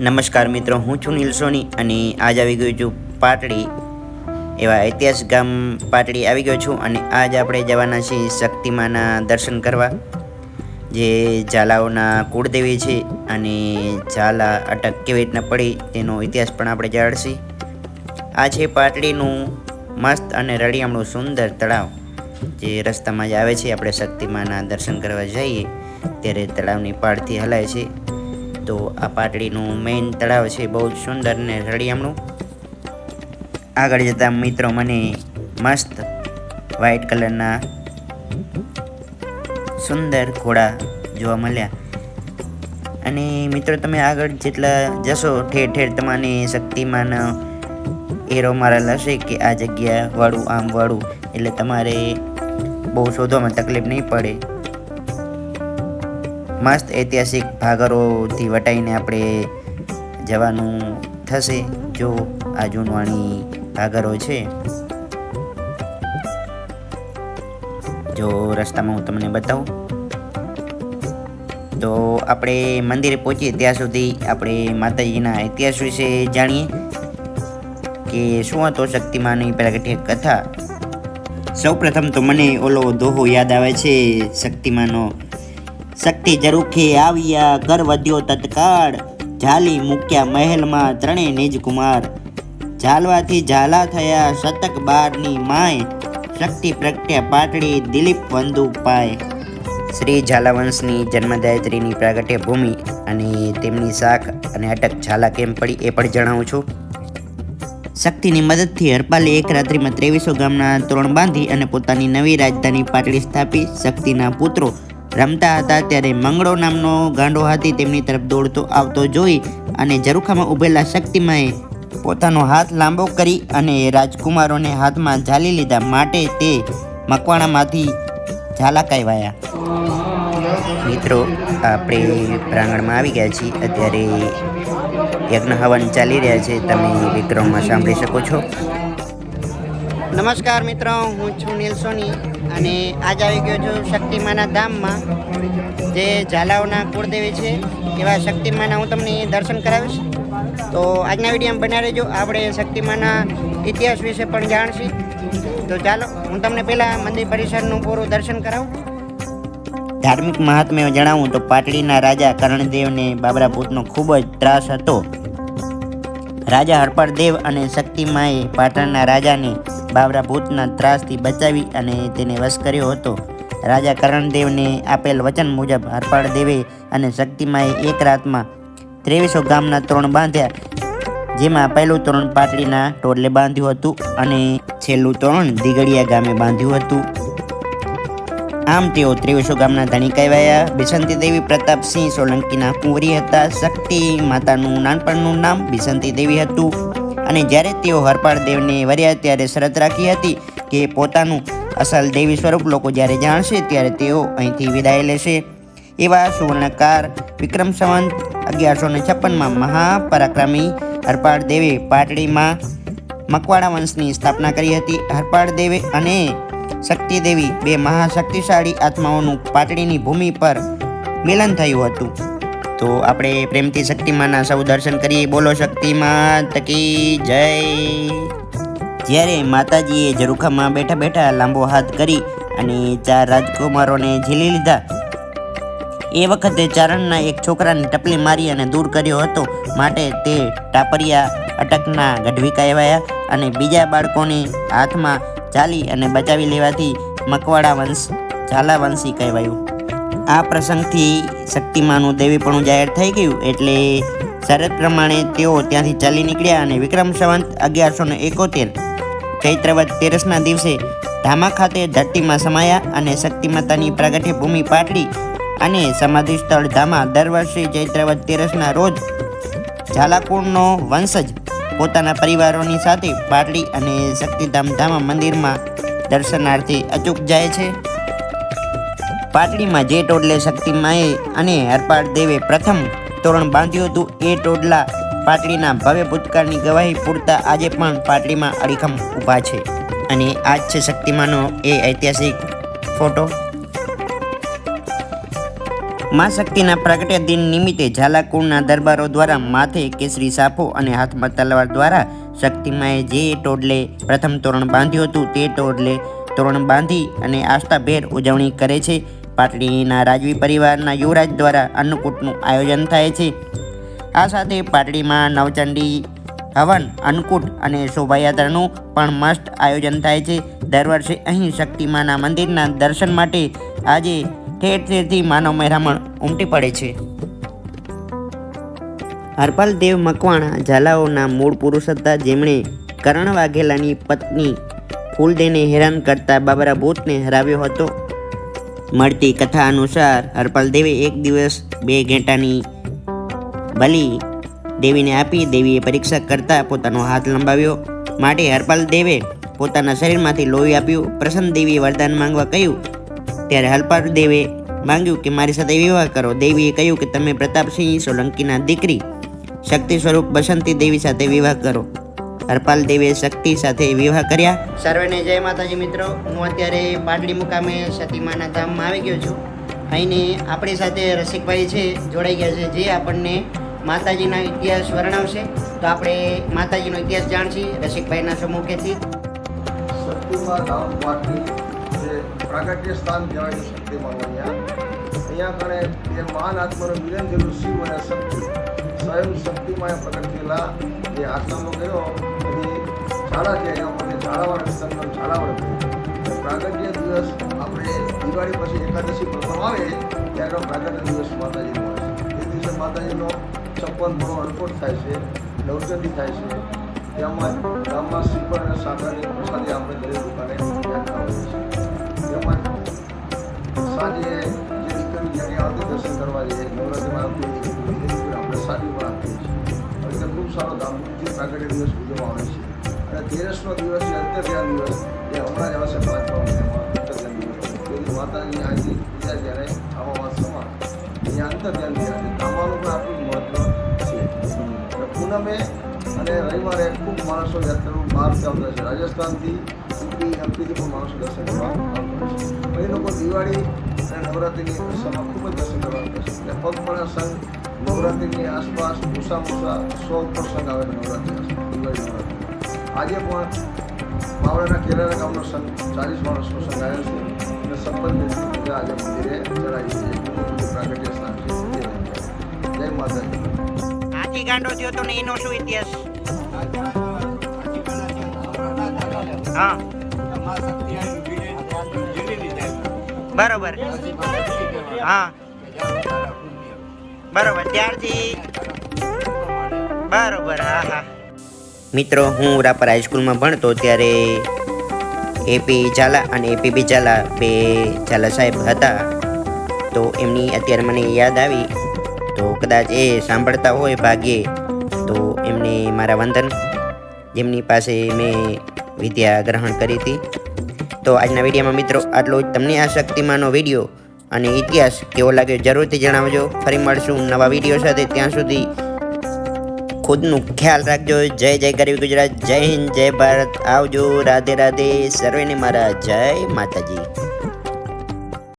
નમસ્કાર મિત્રો, હું છું નીલ સોની અને આજ આવી ગયો છું પાટડી. એવા ઐતિહાસિક ગામ પાટડી આવી ગયો છું અને આજ આપણે જવાના છીએ શક્તિમાના દર્શન કરવા. જે ઝાલાઓના કુળદેવી છે અને ઝાલા અટક કેવી રીતના પડી તેનો ઇતિહાસ પણ આપણે જાણશી. આ છે પાટડીનું મસ્ત અને રળિયામણું સુંદર તળાવ. જે રસ્તામાં જ આવે છે, આપણે શક્તિમાના દર્શન કરવા જઈએ, ત્યારે તળાવની પાળથી હલાય છે. તો આ પાટડીનું મેઇન તળાવ છે, બહુ જ સુંદર ને રળિયામણું આગળ જતા મિત્રો મને મસ્ત વ્હાઈટ કલરના સુંદર ઘોડા જોવા મળ્યા. અને મિત્રો તમે આગળ જેટલા જશો, ઠેર ઠેર તમને શક્તિમાન એરો મારેલા હશે કે આ જગ્યા વાળું આમ વાળું, એટલે તમારે બહુ શોધવામાં તકલીફ નહીં પડે. મસ્ત ઐતિહાસિક ભાગરોથી વટાઈને આપણે જવાનું થશે. જો આ જૂનવાણી ભાગરો છે. જો રસ્તામાં હું તમને બતાવું. તો આપણે મંદિરે પહોંચીએ ત્યાં સુધી આપણે માતાજીના ઇતિહાસ વિશે જાણીએ. કે શું હતો શક્તિમાની પ્રાગટ્ય કથા? સૌપ્રથમ તો મને ઓલો દોહો યાદ આવે છે શક્તિમાનો શક્તિ જરૂખે આવ્યા ઘર વધ્યો તત્કાળ ઝાલી મૂક્યા મહેલમાં ત્રણે નિજકુમાર. ઝાલવાથી ઝાલા થયા શતક બારની માય શક્તિ પ્રગટ્યા પાટડી દિલીપ વંદુ પાય શ્રી ઝાલાવંશની જન્મદાયત્રીની પ્રાગટ્ય ભૂમિ અને તેમની શાખ અને અટક ઝાલા કેમ પડી એ પણ જણાવું છું. શક્તિની મદદથી હરપાલે એક રાત્રિમાં ત્રેવીસો ગામના તોરણ બાંધી અને પોતાની નવી રાજધાની પાટડી સ્થાપી. શક્તિના પુત્રો રમતા હતા ત્યારે મંગળો નામનો ગાંડો હાથી તેમની તરફ દોડતો આવતો જોઈ અને ઝરૂખામાં ઊભેલા શક્તિમાએ પોતાનો હાથ લાંબો કરી અને રાજકુમારોને હાથમાં ઝાલી લીધા માટે તે મકવાણામાંથી ઝાલા કહેવાયા મિત્રો, આપણે પ્રાંગણમાં આવી ગયા છીએ. અત્યારે યજ્ઞ હવન ચાલી રહ્યા છે. તમે વિક્રમમાં સાંભળી શકો છો. નમસ્કાર મિત્રો, હું છું નીલ સોની અને આજ આવી ગયો છું શક્તિમાના ધામમાં, જે ઝાલાઓના કુળદેવી છે, એવા શક્તિમાના હું તમને દર્શન કરાવીશ. તો આજના વિડીયોમાં બન્યા રહેજો, આપણે શક્તિમાના ઇતિહાસ વિશે પણ જાણશી. તો ચાલો, હું તમને પહેલાં મંદિર પરિસરનું પૂરું દર્શન કરાવું. ધાર્મિક મહાત્મ્ય જણાવું તો પાટડીના રાજા કરણદેવને બાબરા ભૂતનો ખૂબ જ ત્રાસ હતો. રાજા હરપળદેવ અને શક્તિમાએ પાટણના રાજાને બાબરા ભૂતના ત્રાસથી બચાવી અને તેને વશ કર્યો હતો. રાજા કરણદેવને આપેલ વચન મુજબ હરપળદેવે અને શક્તિમાએ એક રાતમાં ત્રેવીસો ગામના તોરણ બાંધ્યા, જેમાં પહેલું તોરણ પાટડીના ટોડલે બાંધ્યું હતું અને છેલ્લું તોરણ દિગડિયા ગામે બાંધ્યું હતું. આમ તેઓ ત્રેવીસો ગામના ધણી કહેવાયા. બિસંતી દેવી પ્રતાપસિંહ સોલંકીના કુંવરી હતા. શક્તિ માતાનું નાનપણનું નામ બિસંતી દેવી હતું. અને જ્યારે તેઓ હરપાળ દેવને વર્યા ત્યારે શરત રાખી હતી કે પોતાનું અસલ દેવી સ્વરૂપ લોકો જ્યારે જાણશે ત્યારે તેઓ અહીંથી વિદાય લેશે. એવા સુવર્ણકાર વિક્રમ સંવંત અગિયારસો ને છપ્પનમાં મહાપરાક્રમી હરપાળ દેવે પાટડીમાં મકવાડા વંશની સ્થાપના કરી હતી. હરપાળ દેવે અને શક્તિ દેવી બે મહાશક્તિશાળી આત્માઓનું પાટડીની ભૂમિ પર મિલન થયું હતું. તો આપણે પ્રેમથી શક્તિમાના સૌ દર્શન કરીએ. બોલો શક્તિમાં તકી જય. જ્યારે માતાજીએ ઝરૂખામાં બેઠા બેઠા લાંબો હાથ કરી અને ચાર રાજકુમારોને ઝીલી લીધા, એ વખતે ચારણના એક છોકરાને ટપલી મારી અને દૂર કર્યો હતો. માટે તે ટાપરિયા અટકના ગઢવી કહેવાયા અને બીજા બાળકોની હાથમાં ચાલી અને બચાવી લેવાથી મકવાડા વંશ ઝાલા વંશી કહેવાયું. આ પ્રસંગથી શક્તિમાનું દેવીપણું જાહેર થઈ ગયું એટલે શરત પ્રમાણે તેઓ ત્યાંથી ચાલી નીકળ્યા અને વિક્રમ સંવંત અગિયારસો ને એકોતેર ચૈત્રવત તેરસના દિવસે ધામા ખાતે ધરતીમાં સમાયા અને શક્તિ માતાની પ્રાગટ્ય ભૂમિ પાટડી અને સમાધિ સ્થળ ધામા દર વર્ષે ચૈત્રવત તેરસના રોજ ઝાલાકુળનો વંશજ પોતાના પરિવારોની સાથે પાટલી અને શક્તિધામ ધામા મંદિરમાં દર્શનાર્થે અચૂક જાય છે. પાટલીમાં જે ટોડલે શક્તિમાએ અને હરપાળ દેવે પ્રથમ તોરણ બાંધ્યું હતું, એ ટોડલા પાટલીના ભવ્ય ભૂતકાળની ગવાહી પૂરતા આજે પણ પાટલીમાં અડીખમ ઊભા છે. અને આજ છે શક્તિમાનો એ ઐતિહાસિક ફોટો. મા શક્તિના પ્રગટ્ય દિન નિમિત્તે ઝાલાકુળના દરબારો દ્વારા માથે કેસરી સાફો અને હાથમાં તલવાર દ્વારા શક્તિમાએ જે ટોડલે પ્રથમ તોરણ બાંધ્યું હતું તે ટોડલે તોરણ બાંધી અને આસ્થાભેર ઉજવણી કરે છે. પાટડીના રાજવી પરિવારના યુવરાજ દ્વારા અન્નકૂટનું આયોજન થાય છે. આ સાથે પાટડીમાં નવચંડી હવન, અન્નકૂટ અને શોભાયાત્રાનું પણ મસ્ત આયોજન થાય છે. દર વર્ષે અહીં શક્તિમાના મંદિરના દર્શન માટે આજે ઠેર ઠેરથી માનવ મહેરામણ ઉમટી પડે છે. હરપાલ દેવ મકવાણા, ઝાલાઓના મૂળ પુરુષ હતા. જેમણે કરણ વાઘેલાની પત્ની ફૂલદેને હેરાન કરતા બાબરા ભૂતને હરાવ્યો હતો. મળતી કથા અનુસાર હરપાલ દેવે એક દિવસ બે ઘેટાની બલી દેવીને આપી, દેવીએ પરીક્ષા કરતા પોતાનો હાથ લંબાવ્યો. માટે હરપાલ દેવે પોતાના શરીરમાંથી લોહી આપ્યું. પ્રસન્ન દેવીએ વરદાન માંગવા કહ્યું ત્યારે હલપાર દેવે માંગ્યું કે મારી સાથે વિવાહ કરો. દેવીએ કહ્યું કે તમે પ્રતાપસિંહ સોલંકીના દીકરી શક્તિ સ્વરૂપ બસંતી દેવી સાથે વિવાહ કરો. હરપાલ દેવે શક્તિ સાથે વિવાહ કર્યા. સર્વેને જય માતાજી મિત્રો. હું અત્યારે પાટડી મુકામે સતીમાના ધામમાં આવી ગયો છું. અહીંને આપણી સાથે રસિકભાઈ છે જોડાઈ ગયા છે. જે આપણને માતાજીના ઇતિહાસ વર્ણવશે. તો આપણે માતાજીનો ઇતિહાસ જાણશી રસિકભાઈના સમુખેથી સતીમા ધામ પ્રાગટ્ય સ્થાન કહેવાય છે શક્તિમાં અહીંયા. અહીંયા કણે જે મહાન આત્માનું મિલન થયેલું શિવ અને શક્તિ, સ્વયં શક્તિમાં પ્રગટ થયેલા જે આત્માનો કર્યો એ ઝાડા છે એના માટે ઝાડાવાળા વિસ્તારનું પ્રાગટ્ય દિવસ આપણે દિવાળી પછી એકાદશી પ્રથમ આવે, ત્યારે પ્રાગટ્ય દિવસ માતાજીનો હોય એ દિવસે માતાજીનો છપ્પન ભણો અન્નકૂટ થાય છે નવચંડી થાય છે. તેમાં ગામમાં શ્રીફળ અને સાકરની પ્રસાદી આપણે દરેક દુકાને સાંજે જે દીકરી જ્યારે આવતી દર્શન કરવા જઈએ નવરાત્રિમાં એ આપણે સાડી પણ આપીએ છીએ. રીતે ખૂબ સારો ધામધૂમથી પ્રાગટ્ય દિવસ ઉજવવામાં આવે છે. અને તેરસનો દિવસ છે અંતર્ધ્યાન દિવસ, એ હમણાં જ આવશે પાંચમા મહિનામાં અંતર્ધ્યાન દિવસ. તેથી માતાજી આજની પૂજા જ્યારે માસમાં અહીંયા અંતર્ધ્યાન પણ આપણું મહત્વ છે. પૂનમે અને રવિવારે ખૂબ માણસો યાત્રાળુ બહારથી આવતા છે. રાજસ્થાનથી એમપીથી પણ માણસો દર્શન કરવા આવતા છે. એ લોકો દિવાળી અને નવરાત્રિની દર્શનમાં ખૂબ જ દર્શન કરવા અને પગપાળા સંઘ નવરાત્રિની આસપાસ મૂસા મૂસા સો ઉપર સંઘ આવે નવરાત્રિ દિવાળી નવરાત્રિ આજે પણ માવડાના કેરાના ગામનો સંઘ ચાલીસ માણસનો સંઘ આવ્યો છે અને સંબંધિત પૂજા આજે મંદિરે ચડાવી છે પ્રાગટ્ય સ્થાન છે જય માતાજી હાથી ગાંડો થયો તો ને એનો શું ઇતિહાસ હા બરોબર. હા. બરોબર, ત્યારથી. બરોબર, હા હા. મિત્રો, હું રાપર હાઈસ્કૂલમાં ભણતો ત્યારે એપી ઝાલા અને એપીબી ઝાલા બે ઝાલા સાહેબ હતા. તો એમની અત્યારે મને યાદ આવી. તો કદાચ એ સાંભળતા હોય ભાગ્યે, તો એમને મારા વંદન. જેમની પાસે મેં વિદ્યા ગ્રહણ કરી હતી. તો આજના વિડીયોમાં મિત્રો આટલું તમને આ શક્તિમાનો વીડિયો અને ઇતિહાસ કેવો લાગ્યો જરૂરથી જણાવજો. ફરી મળશું નવા વીડિયો સાથે. ત્યાં સુધી ખુદનું ખ્યાલ રાખજો. જય જય ગરીબ ગુજરાત. જય હિન્દ. જય ભારત. આવજો. રાધે રાધે. સર્વેને મારા જય માતાજી.